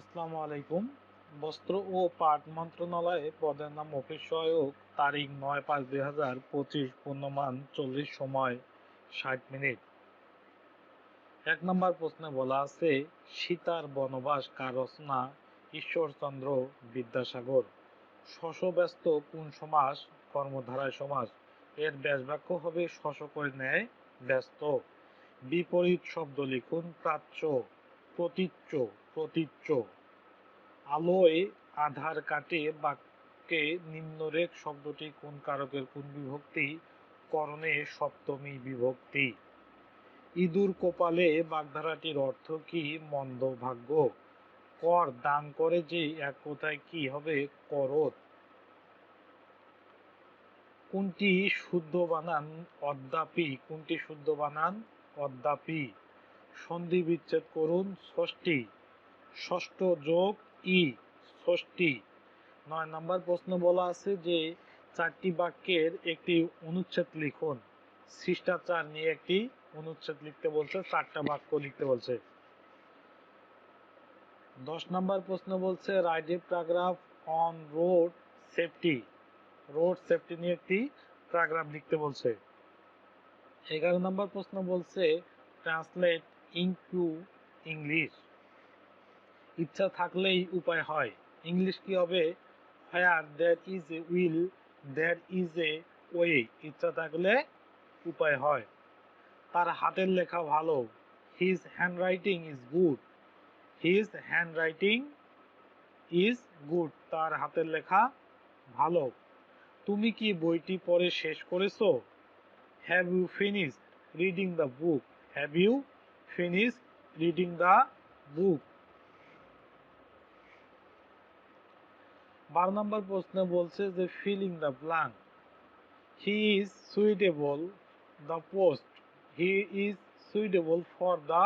আসসালামু আলাইকুম। বস্ত্র ও পাট মন্ত্রণালয়ে পদের নাম অফিস সহায়ক, তারিখ নয় পাঁচ দুই হাজার পঁচিশ, পূর্ণমান চল্লিশ সময় ষাট মিনিট। এক নম্বর প্রশ্নে বলা আছে, সীতার বনবাস কার রচনা? ঈশ্বরচন্দ্র বিদ্যাসাগর। শশব্যস্ত কোন সমাস কর্মধারায় সমাস এর ব্যাসবাক্য হবে শশ করে নেয় ব্যস্ত। বিপরীত শব্দ লিখুন, প্রাচ্য, প্রতীচ্য। প্রতীচ্য আলোয় আধার কাটে বাক্যে নিম্নরেখ শব্দটি কোন কারকের কোন বিভক্তি? করণে সপ্তমী বিভক্তি। ইঁদুর কোপালে বাগধারাটির অর্থ কি? মন্দ ভাগ্য। কর দান করে যে এক কোথায় কি হবে? করত কোনটি শুদ্ধ বানান? অদ্যাপি। কোনটি শুদ্ধ বানান? অদ্যাপি। সন্ধি বিচ্ছেদ করুন, ষষ্ঠী। ষষ্ঠ যোগ ই, ষষ্ঠী। নয় নম্বর প্রশ্ন বলা আছে যে চারটি বাক্যের একটি অনুচ্ছেদ লিখুন। শিষ্টাচার নিয়ে একটি অনুচ্ছেদ লিখতে বলছে, চারটা বাক্য লিখতে বলছে। দশ নম্বর প্রশ্ন বলছে write a paragraph on road safety. Road safety নিয়ে একটি প্যারাগ্রাফ লিখতে বলছে। এগারো নম্বর প্রশ্ন বলছে, ট্রান্সলেট ইন টু ইংলিশ। ইচ্ছা থাকলেই উপায় হয়। ইংলিশ কি হবে? Where there is a will there is a way ইচ্ছা থাকলে উপায় হয়। তার হাতের লেখা ভালো। His handwriting is good his handwriting is good তার হাতের লেখা ভালো। তুমি কি বইটি পড়ে শেষ করেছ? Have you finish reading the book have you finish reading the book বারো নম্বর প্রশ্নে বলছে যে filling the blank he is suitable the post he is suitable for the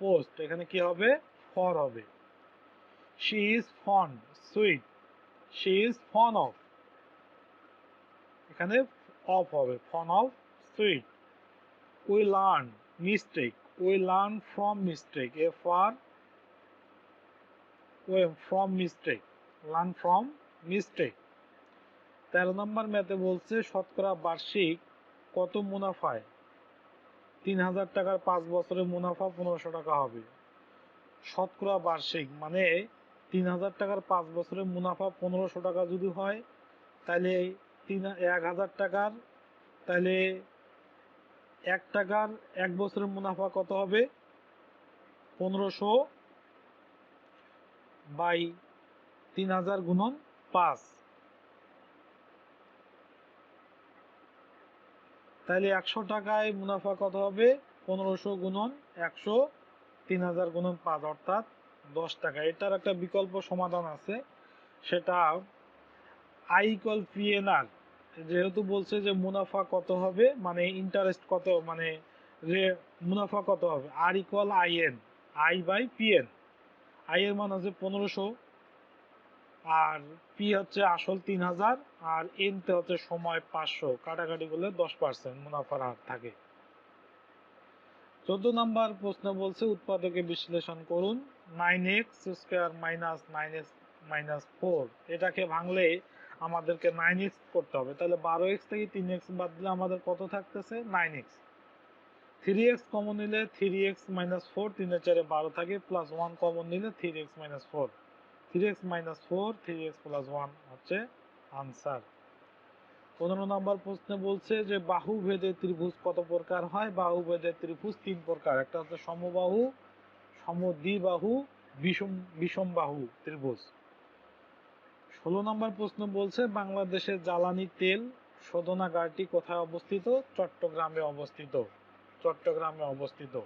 post এখানে কি হবে? ফর হবে। She is fond sweet she is fond of এখানে অফ হবে। Fond of sweet we learn mistake we learn from mistake F R from mistake learn from mistake তেরো নম্বর ম্যাথে বলছে, শতকরা বার্ষিক কত মুনাফায় তিন হাজার টাকার পাঁচ বছরের মুনাফা পনেরোশো টাকা হবে। শতকরা বার্ষিক মানে তিন হাজার টাকার পাঁচ বছরের মুনাফা পনেরোশো টাকা যদি হয়, তাহলে তিন, এক হাজার টাকার, তাহলে এক টাকার এক বছরের মুনাফা কত হবে? পনেরোশো বাই তিন হাজার গুণন পাঁচ। তাহলে একশো টাকায় মুনাফা কত হবে? পনেরোশো গুণন একশো, তিন হাজার গুণন পাঁচ, অর্থাৎ দশ টাকা। এটার একটা বিকল্প সমাধান আছে, সেটা I equal P N R যেহেতু বলছে যে মুনাফা কত হবে মানে ইন্টারেস্ট কত মানে রে মুনাফা কত হবে R equal I N I by P N I এর মান আছে পনেরোশো আর পি হচ্ছে আসল তিন হাজার, আর এন তে হচ্ছে সময় পাঁচশো, কাটাকাটি করলে দশ পার্সেন্ট মুনাফার হার থাকে। চোদ্দ নাম্বার প্রশ্ন বলছে, উৎপাদকে বিশ্লেষণ করুন। Nine X square minus nine X minus four এটাকে ভাঙলে আমাদেরকে নাইন এক্স করতে হবে। তাহলে বারো এক্স থেকে তিন এক্স বাদ দিলে আমাদের কত থাকতেছে? Nine X three X common নিলে থ্রি এক্স মাইনাস ফোর তিনের চারে বারো থাকে প্লাস ওয়ান কমন নিলে three X minus four three X minus four three X plus one হচ্ছে আনসার পনেরো নম্বর প্রশ্নে বলছে যে বাহু ভেদে ত্রিভুজ কত প্রকার হয়? বাহু ভেদে ত্রিভুজ তিন প্রকার। একটা হচ্ছে সমবাহু, সমদ্বিবাহু, বিষম বিষম বাহু ত্রিভুজ। ষোলো নম্বর প্রশ্ন বলছে, বাংলাদেশের জ্বালানি তেল শোধনাগারটি কোথায় অবস্থিত? চট্টগ্রামে অবস্থিত। চট্টগ্রামে অবস্থিত।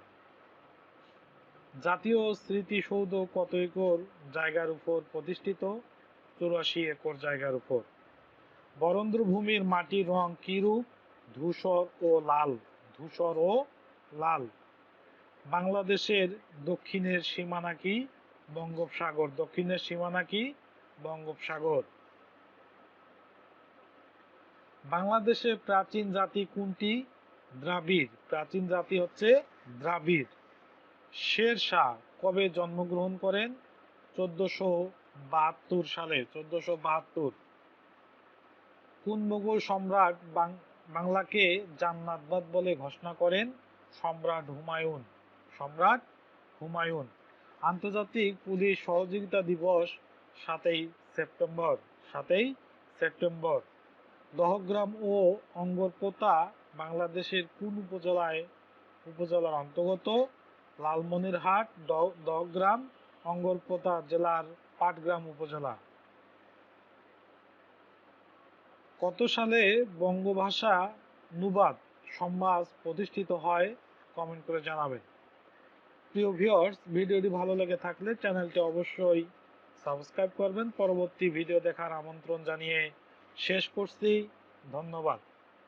জাতীয় স্মৃতিসৌধ কত একর জায়গার উপর প্রতিষ্ঠিত? চুরাশি একর জায়গার উপর। বরেন্দ্র ভূমির মাটির রং কিরূপ? ধূসর ও লাল। ধূসর ও লাল। বাংলাদেশের দক্ষিণের সীমানা কি? বঙ্গোপসাগর। দক্ষিণের সীমানা কি? বঙ্গোপসাগর। বাংলাদেশের প্রাচীন জাতি কোনটি? দ্রাবিড়। প্রাচীন জাতি হচ্ছে দ্রাবিড়। শের শাহ কবে জন্মগ্রহণ করেন? চোদ্দশো বাহাত্তর সালে, চোদ্দশো বাহাত্তর। কোন মোগল সম্রাট বাংলাকে জান্নাতবাদ বলে ঘোষণা করেন? সম্রাট হুমায়ুন। সম্রাট হুমায়ুন। আন্তর্জাতিক পুলিশ সহযোগিতা দিবস সাতই সেপ্টেম্বর সাতই সেপ্টেম্বর। দহগ্রাম ও অঙ্গরপোতা বাংলাদেশের কোন উপজেলায়, উপজেলার অন্তর্গত? লালমনিরহাট দহগ্রাম অঙ্গরপোতা জেলার পাটগ্রাম উপজেলা। কত সালে বঙ্গভাষা নুবাদ সমাজ প্রতিষ্ঠিত হয় কমেন্ট করে জানাবেন। প্রিয় ভিউয়ার্স, ভিডিওটি ভালো লেগে থাকলে চ্যানেলটি অবশ্যই সাবস্ক্রাইব করবেন। পরবর্তী ভিডিও দেখার আমন্ত্রণ জানিয়ে শেষ করছি। ধন্যবাদ।